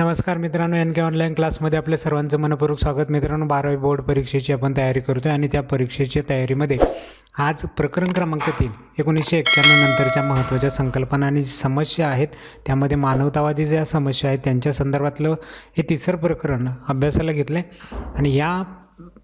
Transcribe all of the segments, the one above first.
नमस्कार मित्रांनो एन के ऑनलाईन क्लासमध्ये आपल्या सर्वांचं मनपूर्वक स्वागत. मित्रांनो बारावी बोर्ड परीक्षेची आपण तयारी करतो आहे आणि त्या परीक्षेच्या तयारीमध्ये आज प्रकरण क्रमांक तीन एकोणीसशे एक्क्याण्णव नंतरच्या महत्त्वाच्या संकल्पना आणि समस्या आहेत त्यामध्ये मानवतावादी ज्या समस्या आहेत त्यांच्या संदर्भातलं हे तिसरं प्रकरण अभ्यासाला घेतलं आहे आणि या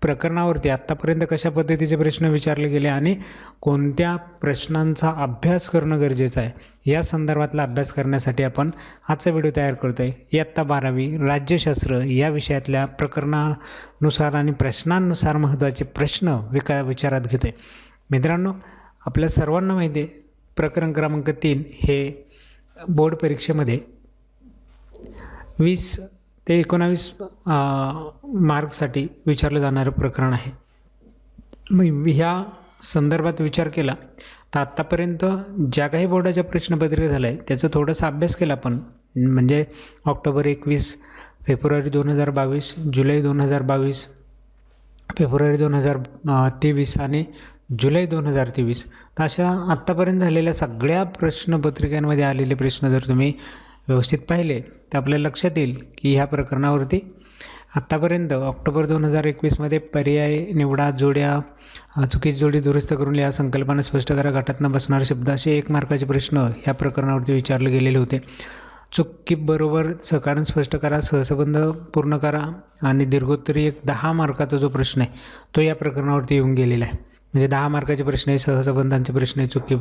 प्रकरणावरती आत्तापर्यंत कशा पद्धतीचे प्रश्न विचारले गेले आणि कोणत्या प्रश्नांचा अभ्यास करणं गरजेचं आहे या संदर्भातला अभ्यास करण्यासाठी आपण आजचा व्हिडिओ तयार करतो आहे इयत्ता बारावी. राज्यशास्त्र या विषयातल्या प्रकरणानुसार आणि प्रश्नांनुसार महत्त्वाचे प्रश्न विका विचारात घेतो आहे मित्रांनो आपल्या सर्वांना माहिती आहे प्रकरण क्रमांक तीन हे बोर्ड परीक्षेमध्ये वीस ते एकोणावीस मार्कसाठी विचारलं जाणारं प्रकरण आहे. मग ह्या संदर्भात विचार केला. तर आत्तापर्यंत ज्या काही बोर्डाच्या प्रश्नपत्रिका झाल्या आहे त्याचा थोडासा अभ्यास केला आपण. म्हणजे ऑक्टोबर एकवीस फेब्रुवारी दोन हजार बावीस जुलै दोन हजार बावीस फेब्रुवारी दोन हजार तेवीस आणि जुलै दोन हजार तेवीस. तर अशा आत्तापर्यंत झालेल्या सगळ्या प्रश्नपत्रिकांमध्ये आलेले प्रश्न जर तुम्ही व्यवस्थित पाहिले तर आपल्या लक्षात येईल की ह्या प्रकरणावरती आत्तापर्यंत ऑक्टोबर दोन हजार एकवीसमध्ये पर्याय निवडा जोड्या चुकीची जोडी दुरुस्त करून या संकल्पना स्पष्ट करा. गटातनं बसणारे शब्द असे एक मार्काचे प्रश्न ह्या प्रकरणावरती विचारले गेलेले होते. चुकीबरोबर सकारण स्पष्ट करा सहसंबंध पूर्ण करा आणि दीर्घोत्तरी एक दहा मार्काचा जो प्रश्न आहे तो या प्रकरणावरती येऊन गेलेला आहे. म्हणजे दहा मार्काचे प्रश्न आहे सहसंबंधांचे प्रश्न आहे चुकी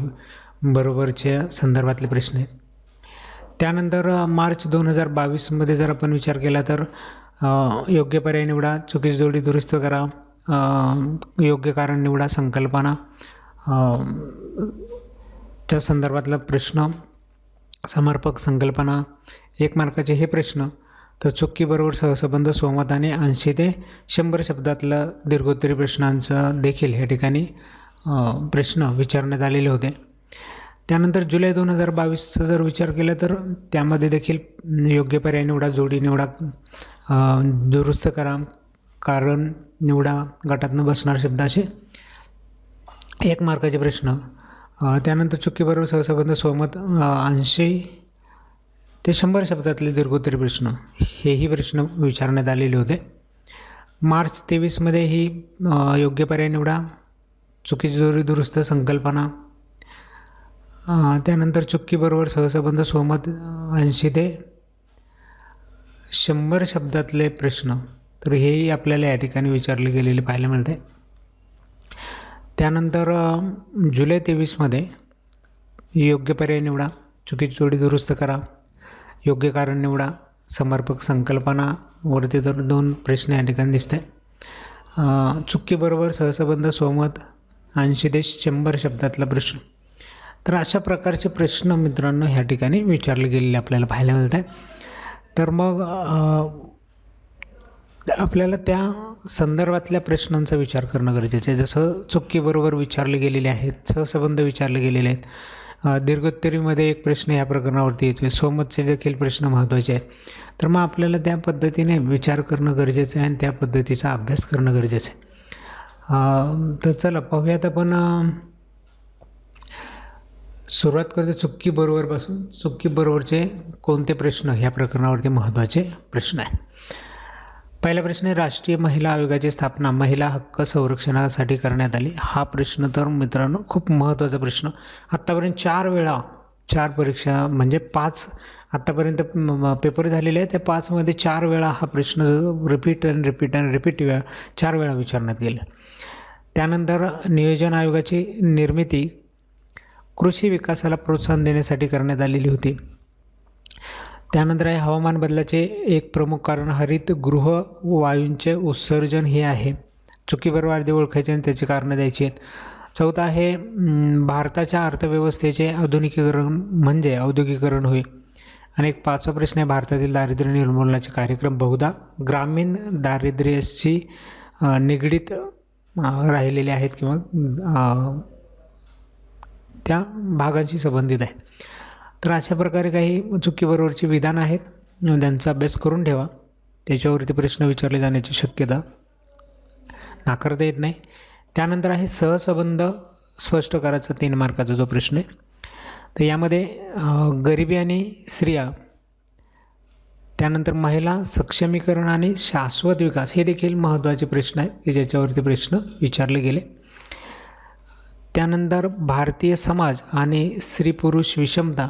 बरोबरच्या संदर्भातले प्रश्न आहेत. त्यानंतर मार्च दोन हजार बावीसमध्ये जर आपण विचार केला तर योग्य पर्याय निवडा चुकीची जोडी दुरुस्त करा योग्य कारण निवडा संकल्पना च्या संदर्भातला प्रश्न समर्पक संकल्पना एक मार्काचे हे प्रश्न तर चुकीबरोबर सहसंबंध संवादाने ऐंशी ते शंभर शब्दातलं दीर्घोत्तरी प्रश्नांचं देखील या ठिकाणी प्रश्न विचारण्यात आलेले होते. त्यानंतर जुलै दोन हजार बावीसचा जर विचार केला तर त्यामध्ये देखील योग्य पर्याय निवडा जोडी निवडा दुरुस्त करा. कारण निवडा गटातनं बसणार शब्द असे एक मार्काचे प्रश्न. त्यानंतर चुकीबरोबर सहसंबंध सोमत ऐंशी ते शंभर शब्दातले दीर्घोत्तरी प्रश्न. हेही प्रश्न विचारण्यात आलेले होते. मार्च तेवीसमध्ये ही योग्य पर्याय निवडा चुकीची जोरी दुरुस्त संकल्पना त्यानंतर चुक्कीबरोबर सहसंबंध सोमत ऐंशी ते शंभर शब्दातले प्रश्न. तर हेही आपल्याला या ठिकाणी विचारले गेलेले पाहायला मिळते. त्यानंतर जुलै तेवीसमध्ये योग्य पर्याय निवडा चुकीची जोडी दुरुस्त करा योग्य कारण निवडा समर्पक संकल्पनावरती तर दोन प्रश्न या ठिकाणी दिसत आहे चुकीबरोबर सहसंबंध सोमत ऐंशी ते शंभर शब्दातला प्रश्न. तर अशा प्रकारचे प्रश्न मित्रांनो ह्या ठिकाणी विचारले गेलेले आपल्याला पाहायला मिळत आहे तर मग आपल्याला त्या संदर्भातल्या प्रश्नांचा विचार करणं गरजेचं आहे. जसं चुकीबरोबर विचारले गेलेले आहेत सहसंबंध विचारले गेलेले आहेत. दीर्घोत्तरीमध्ये एक प्रश्न या प्रकरणावरती येतो आहे सोमतचे देखील प्रश्न महत्त्वाचे आहेत. तर मग आपल्याला त्या पद्धतीने विचार करणं गरजेचं आहे आणि त्या पद्धतीचा अभ्यास करणं गरजेचं आहे. तर चला पाहूयात आपण सुरुवात करतो चुक्की बरोबरपासून चुक्की बरोबरचे कोणते प्रश्न? ह्या प्रकरणावरती महत्त्वाचे प्रश्न आहेत. पहिला प्रश्न आहे राष्ट्रीय महिला आयोगाची स्थापना महिला हक्क संरक्षणासाठी करण्यात आली. हा प्रश्न तर मित्रांनो खूप महत्त्वाचा प्रश्न. आत्तापर्यंत चार वेळा चार परीक्षा म्हणजे पाच आत्तापर्यंत पेपर झालेले आहेत. त्या पाचमध्ये चार वेळा हा प्रश्न repeat and repeat and repeat वेळा चार वेळा विचारण्यात गेला. त्यानंतर नियोजन आयोगाची निर्मिती कृषी विकासाला प्रोत्साहन देण्यासाठी करण्यात आलेली होती. त्यानंतर आहे हवामान बदलाचे एक प्रमुख कारण हरित गृह वायूंचे उत्सर्जन हे आहे. चुकीबरोबर अर्धे ओळखायचे आणि त्याची कारणं द्यायची आहेत. चौथा आहे भारताच्या अर्थव्यवस्थेचे आधुनिकीकरण म्हणजे औद्योगिकरण होय. आणि एक पाचवा प्रश्न आहे भारतातील दारिद्र्य निर्मूलनाचे कार्यक्रम बहुधा ग्रामीण दारिद्र्याशी निगडीत राहिलेले आहेत किंवा त्या भागाशी संबंधित आहे. तर अशा प्रकारे काही चुकीबरोबरची विधान आहेत. त्यांचा अभ्यास करून ठेवा. त्याच्यावरती प्रश्न विचारले जाण्याची शक्यता नाकारता येत नाही. त्यानंतर आहे सहसंबंध स्पष्ट करायचा तीन मार्काचा जो प्रश्न आहे. तर यामध्ये गरिबी आणि स्त्रिया त्यानंतर महिला सक्षमीकरण आणि शाश्वत विकास हे देखील महत्त्वाचे प्रश्न आहेत की ज्याच्यावरती प्रश्न विचारले गेले. त्यानंतर भारतीय समाज आणि स्त्री पुरुष विषमता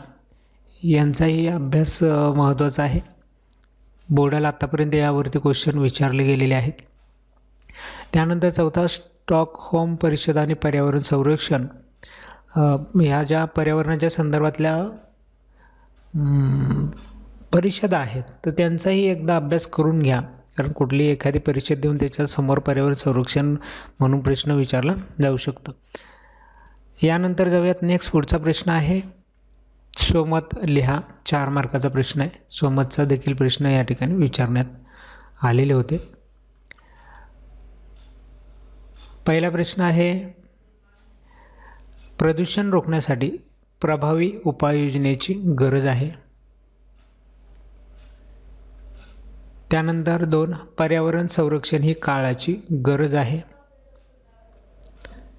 यांचाही अभ्यास महत्त्वाचा आहे. बोर्डाला आत्तापर्यंत यावरती क्वेश्चन विचारले गेलेले आहेत. त्यानंतर चौथा स्टॉकहोम परिषद आणि पर्यावरण संरक्षण. ह्या ज्या पर्यावरणाच्या संदर्भातल्या परिषदा आहेत तर त्यांचाही एकदा अभ्यास करून घ्या. कारण कुठली एखादी परिषद देऊन त्याच्यासमोर पर्यावरण संरक्षण म्हणून प्रश्न विचारला जाऊ शकतो. यानंतर जाऊयात नेक्स्ट पुढचा प्रश्न आहे. सोमत लिहा. चार मार्काचा प्रश्न आहे. सोमतचा देखील प्रश्न या ठिकाणी विचारण्यात आलेले होते. पहिला प्रश्न आहे प्रदूषण रोखण्यासाठी प्रभावी उपाययोजनेची गरज आहे. त्यानंतर दोन पर्यावरण संरक्षण ही काळाची गरज आहे.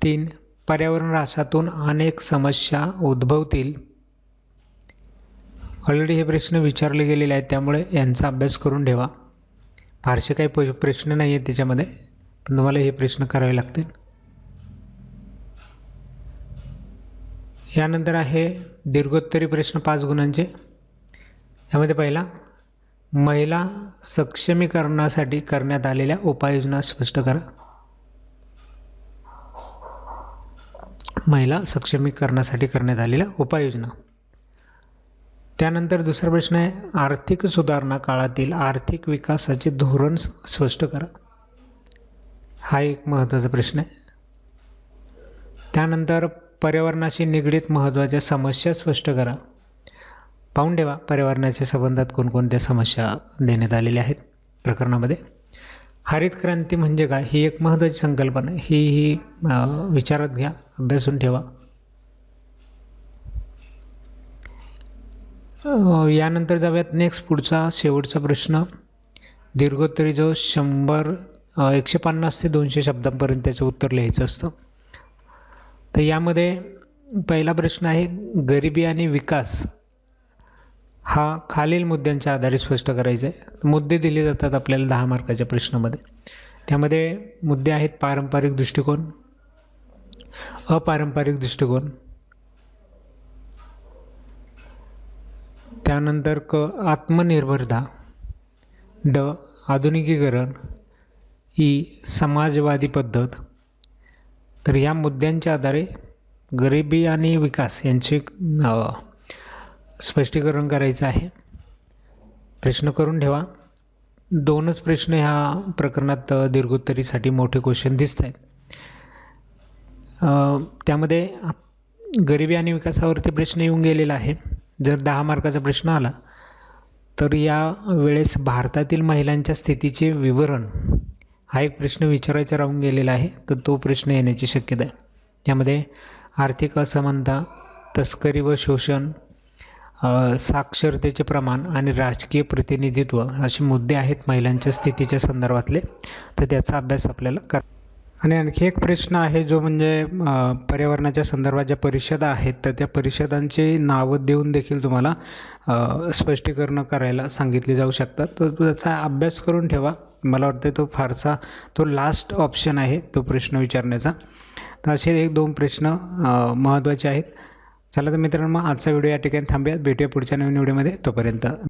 तीन पर्यावरण ऱ्हासातून अनेक समस्या उद्भवतील. ऑलरेडी हे प्रश्न विचारले गेलेले आहेत त्यामुळे यांचा अभ्यास करून ठेवा. फारसे काही प प्रश्न नाही आहेत त्याच्यामध्ये पण तुम्हाला हे प्रश्न करावे लागतील. यानंतर आहे दीर्घोत्तरी प्रश्न पाच गुणांचे. यामध्ये पहिला महिला सक्षमीकरणासाठी करण्यात आलेल्या उपाययोजना स्पष्ट करा. महिला सक्षमीकरणासाठी करण्यात आलेल्या उपाययोजना. त्यानंतर दुसरा प्रश्न आहे आर्थिक सुधारणा काळातील आर्थिक विकासाचे धोरण स्पष्ट करा. हा एक महत्त्वाचा प्रश्न आहे. त्यानंतर पर्यावरणाशी निगडीत महत्त्वाच्या समस्या स्पष्ट करा. पाहून ठेवा पर्यावरणाच्या संबंधात कोणकोणत्या समस्या देण्यात आलेल्या आहेत प्रकरणामध्ये. हरित क्रांती म्हणजे काय? ही एक महत्त्वाची संकल्पना ही ही विचारात घ्या अभ्यासून ठेवा. यानंतर जाऊयात नेक्स्ट पुढचा शेवटचा प्रश्न. दीर्घोत्तरी जो शंभर एकशे पन्नास ते दोनशे शब्दांपर्यंत त्याचं उत्तर लिहायचं असतं. तर यामध्ये पहिला प्रश्न आहे गरिबी आणि विकास हा खालील मुद्द्यांच्या आधारे स्पष्ट करायचा आहे मुद्दे दिले जातात आपल्याला दहा मार्काच्या प्रश्नामध्ये. त्यामध्ये मुद्दे आहेत पारंपरिक दृष्टिकोन अपारंपरिक दृष्टिकोन त्यानंतर क आत्मनिर्भरता ड आधुनिकीकरण ई समाजवादी पद्धत. तर या मुद्द्यांच्या आधारे गरिबी आणि विकास यांचे स्पष्टीकरण करायचं आहे. प्रश्न करून ठेवा. दोनच प्रश्न ह्या प्रकरणात दीर्घोत्तरीसाठी मोठे क्वेश्चन दिसत आहेत. त्यामध्ये गरिबी आणि विकासावरती प्रश्न येऊन गेलेला आहे. जर दहा मार्काचा प्रश्न आला तर या वेळेस भारतातील महिलांच्या स्थितीचे विवरण हा एक प्रश्न विचारायचा राहून गेलेला आहे. तर तो प्रश्न येण्याची शक्यता आहे. यामध्ये आर्थिक असमानता तस्करी व शोषण साक्षरतेचे प्रमाण आणि राजकीय प्रतिनिधित्व असे मुद्दे आहेत महिलांच्या स्थितीच्या संदर्भातले. तर त्याचा अभ्यास आपल्याला कर आणि आणखी एक प्रश्न आहे जो म्हणजे पर्यावरणाच्या संदर्भात ज्या परिषदा आहेत तर त्या परिषदांची नावं देऊन देखील तुम्हाला स्पष्टीकरण करायला सांगितली जाऊ शकतात. तर त्याचा अभ्यास करून ठेवा. मला वाटतं तो फारसा तो लास्ट ऑप्शन आहे तो प्रश्न विचारण्याचा. तर असे एक दोन प्रश्न महत्त्वाचे आहेत. चला तर मित्रांनो मग आजचा व्हिडिओ या ठिकाणी थांबूयात. भेटूया पुढच्या नवीन व्हिडिओमध्ये. तोपर्यंत